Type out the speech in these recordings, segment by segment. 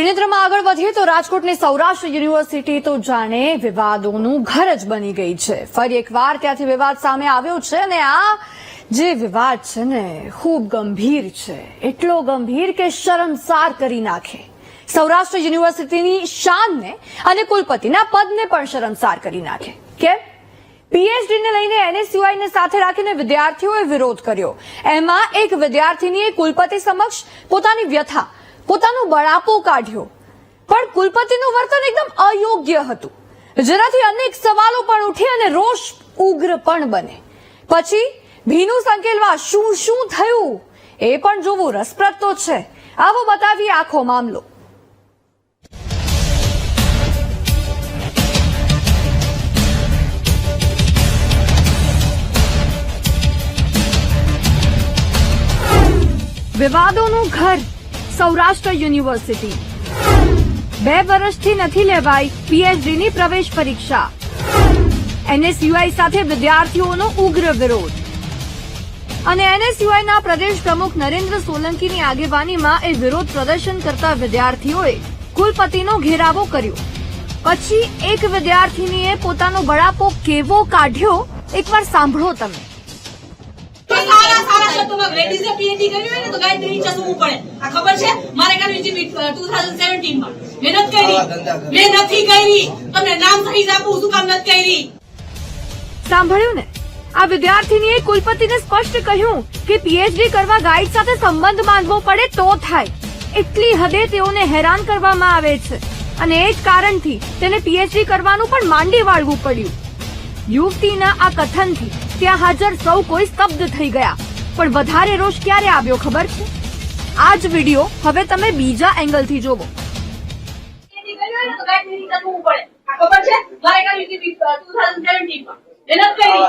ત્રિનેત્રમાં આગળ વધીએ તો રાજકોટની સૌરાષ્ટ્ર યુનિવર્સિટી તો જાણે વિવાદોનું ઘર જ બની ગઈ છે. ફરી એકવાર ત્યાંથી વિવાદ સામે આવ્યો છે અને આ જે વિવાદ છે ને, ખૂબ ગંભીર છે. એટલો ગંભીર કે શરમસાર કરી નાખે. સૌરાષ્ટ્ર યુનિવર્સિટીની શાનને અને કુલપતિના પદને પણ શરમસાર કરી નાખે. કેમ? પીએચડીને લઈને એનએસયુઆઈને સાથે રાખીને વિદ્યાર્થીઓએ વિરોધ કર્યો. એમાં એક વિદ્યાર્થીનીએ કુલપતિ સમક્ષ પોતાની વ્યથા પોતાનો બળાપો કાઢ્યો. પણ કુલપતિનું વર્તન એકદમ અયોગ્ય હતું. જેનાથી અનેક સવાલો પણ ઉઠી અને રોષ ઉગ્ર પણ બને. પછી ભીનું સંકેલવા શું શું થયું એ પણ જોવું રસપ્રદ તો છે. આવો બતાવીએ આખો મામલો. વિવાદોનું ઘર સૌરાષ્ટ્ર યુનિવર્સિટી. બે વર્ષથી નથી લેવાઈ પીએચડીની પ્રવેશ પરીક્ષા. એનએસયુઆઈ સાથે વિદ્યાર્થીઓનો ઉગ્ર વિરોધ. અને એનએસયુઆઈના પ્રદેશ પ્રમુખ નરેન્દ્ર સોલંકીની આગેવાનીમાં એ વિરોધ પ્રદર્શન કરતા વિદ્યાર્થીઓએ કુલપતિનો ઘેરાવો કર્યો. પછી એક વિદ્યાર્થીનીએ પોતાનો બળાપો કેવો કાઢ્યો, એકવાર સાંભળો તમે. પીએચડી કર્યું હોય ને તો ગાયત્રી નીચે સુવું પડે. આ ખબર છે? મારે કરવી છે ટુ થાઉઝન્ડ સેવન્ટીનમાં. મહેનત કરી. મેં નથી કરી. તમને નામ સહીજ આપું શું કામ નથી કરી? સાંભળ્યું ને? આ વિદ્યાર્થીનીએ કુલપતિને સ્પષ્ટ કહ્યું કે પીએચડી કરવા ગાઈડ સાથે સંબંધ બાંધવો પડે તો થાય. એટલી હદે તેઓને હેરાન કરવામાં આવે છે. અને એ જ કારણથી તેને પીએચડી કરવાનું પણ માંડી વાળવું પડ્યું. યુવતીના આ કથનથી ત્યાં હાજર સૌ કોઈ સ્તબ્ધ થઈ ગયા. પણ વધારે રોષ ક્યારે આવ્યો ખબર છે? આ જ વીડિયો હવે તમે બીજા એંગલથી જોવો. ખબર છે મહેનત કરી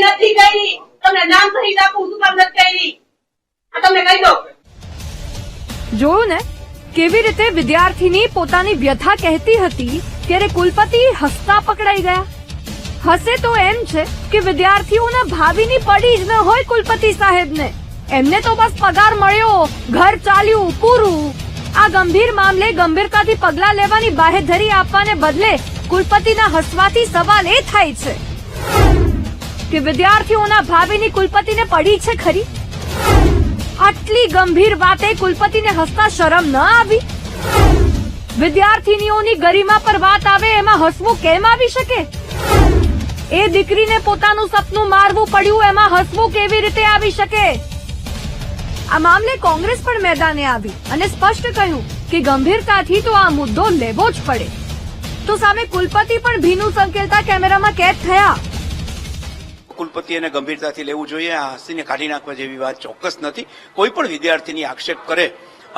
નથી કરી તમને નામ આપું શું કામ નથી કરી આ તમને કહી દો જોયું ને? કેવી રીતે વિદ્યાર્થીની પોતાની વ્યથા કહેતી હતી ત્યારે કુલપતિ હસતા પકડાઈ ગયા. હસે તો એમ છે કે વિદ્યાર્થીઓના ભાવિની પડી જ ન હોય કુલપતિ સાહેબને. એમને તો બસ પગાર મળ્યો, ઘર ચાલ્યું, પૂરું. આ ગંભીર મામલે ગંભીરતાથી પગલાં લેવાની બાહેધરી આપવાને બદલે કુલપતિના હસવાથી સવાલ એ થાય છે કે વિદ્યાર્થીઓના ભાવિની કુલપતિને પડી છે ખરી? આટલી ગંભીર વાતે કુલપતિને હસતા શરમ ન આવી? વિદ્યાર્થીનીઓની ગરિમા પર વાત આવે એમાં હસવું કેમ આવી શકે? એ દીકરીને પોતાનું સપનું મારવું પડ્યું, એમાં હસવું કેવી રીતે આવી શકે? આ મામલે કોંગ્રેસ પણ મેદાને આવી અને સ્પષ્ટ કહ્યું કે ગંભીરતાથી તો આ મુદ્દો લેવો જ પડે. તો સામે કુલપતિ પણ ભીનું સંકેલતા કેમેરામાં કેદ થયા. કુલપતિ એને ગંભીરતાથી લેવું જોઈએ, આ હસીને કાઢી નાખવા જેવી વાત ચોક્કસ નથી. કોઈ પણ વિદ્યાર્થીની આક્ષેપ કરે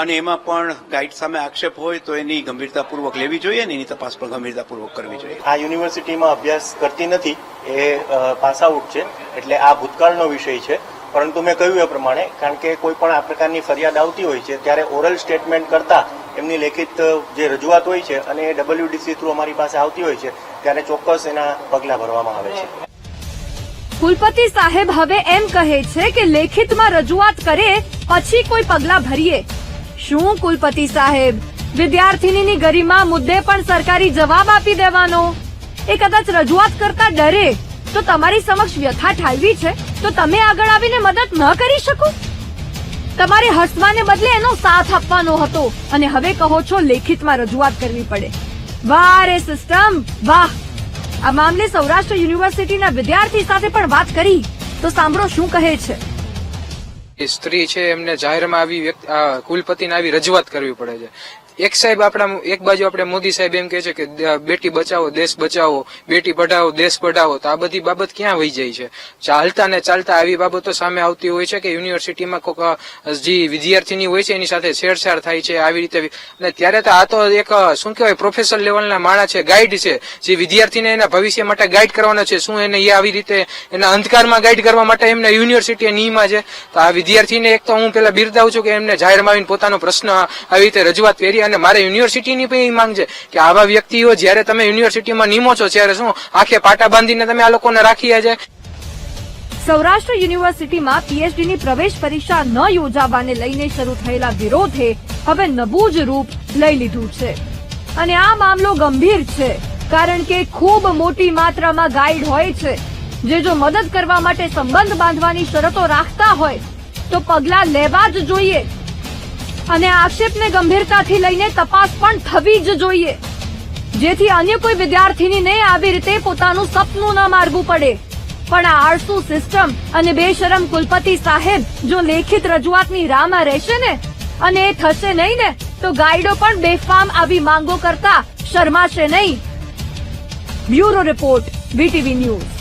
અને એમાં પણ ગાઈડ સામે આક્ષેપ હોય તો એની ગંભીરતાપૂર્વક લેવી જોઈએ અને એની તપાસ પણ ગંભીરતાપૂર્વક કરવી જોઈએ. આ યુનિવર્સિટીમાં અભ્યાસ કરતી નથી એ પાસ આઉટ છે એટલે આ ભૂતકાળનો વિષય છે. પરંતુ મેં કહ્યું એ પ્રમાણે કારણ કે કોઈ પણ આ પ્રકારની ફરિયાદ આવતી હોય છે ત્યારે ઓરલ સ્ટેટમેન્ટ કરતા એમની લેખિત જે રજૂઆત હોય છે અને એ ડબલ્યુડીસી થ્રુ અમારી પાસે આવતી હોય છે ત્યારે ચોક્કસ એના પગલાં ભરવામાં આવે છે. કુલપતિ સાહેબ હવે એમ કહે છે કે લેખિતમાં રજૂઆત કરે પછી કોઈ પગલા ભરીએ. શું કુલપતિ સાહેબ? વિદ્યાર્થીનીની ગરિમા મુદ્દે પણ સરકારી જવાબ આપી દેવાનો? એ કદાચ રજૂઆત કરતા ડરે? તો તમારી સમક્ષ વ્યથા ઠાલવી છે? તો તમે આગળ આવીને મદદ ન કરી શકો? તમારે હસવાને બદલે એનો સાથ આપવાનો હતો. અને હવે કહો છો લેખિતમાં રજૂઆત કરવી પડે. વાહ રે સિસ્ટમ! વાહ! આ મામલે સૌરાષ્ટ્ર યુનિવર્સિટીના વિદ્યાર્થી સાથે પણ વાત કરી. તો સાંભળો શું કહે છે. સ્ત્રી છે એમને જાહેરમાં આવી વ્યક્તિ કુલપતિને આવી રજૂઆત કરવી પડે છે. એક સાહેબ આપણા એક બાજુ આપણે મોદી સાહેબ એમ કે છે કે બેટી બચાવો, દેશ બચાવો, બેટી પઢાવો, દેશ પઢાવો. તો આ બધી બાબત ક્યાં વહી જાય છે? ચાલતા ને ચાલતા આવી બાબતો સામે આવતી હોય છે કે યુનિવર્સિટીમાં કોઈક જે વિદ્યાર્થીની હોય છે એની સાથે છેડછાડ થાય છે, આવી રીતે અને ત્યારે તો આ તો એક શું કહેવાય પ્રોફેસર લેવલના માણા છે ગાઈડ છે. જે વિદ્યાર્થીને એના ભવિષ્ય માટે ગાઈડ કરવાનો છે, શું એને એ આવી રીતે એના અંધકારમાં ગાઈડ કરવા માટે એમને યુનિવર્સિટી નીમાં છે? તો આ વિદ્યાર્થીને એક તો હું પેલા બિરદાવું છું કે એમને જાહેરમાં આવીને પોતાનો પ્રશ્ન આવી રીતે રજૂઆત કરી. અને મારે યુનિવર્સિટીની પણ માંગ છે કે આવા વ્યક્તિઓ જ્યારે તમે યુનિવર્સિટીમાં નિમો છો, ત્યારે શું આખે પાટા બાંધીને તમે આ લોકોને રાખી છે સૌરાષ્ટ્ર યુનિવર્સિટીમાં પીએચડીની પ્રવેશ પરીક્ષા ન યોજાવાને લઈને શરૂ થયેલા વિરોધે હવે નવું જ રૂપ લઈ લીધું છે. અને આ મામલો ગંભીર છે, કારણ કે ખૂબ મોટી માત્રામાં ગાઈડ હોય છે. જે જો મદદ કરવા માટે સંબંધ બાંધવાની શરતો રાખતા હોય, તો પગલા લેવા જ જોઈએ. અને આક્ષેપને ગંભીરતાથી લઈને તપાસ પણ થવી જ જોઈએ. જેથી અન્ય કોઈ વિદ્યાર્થીનીને આવી રીતે પોતાનું સપનું ન મારવું પડે. પણ આ આળસુ સિસ્ટમ અને બેશરમ કુલપતિ સાહેબ જો લેખિત રજૂઆતની રાહમાં રહેશે ને અને એ થશે નહીં ને, તો ગાઈડો પણ બેફામ આવી માંગો કરતા શરમાશે નહીં. Bureau report, VTV news.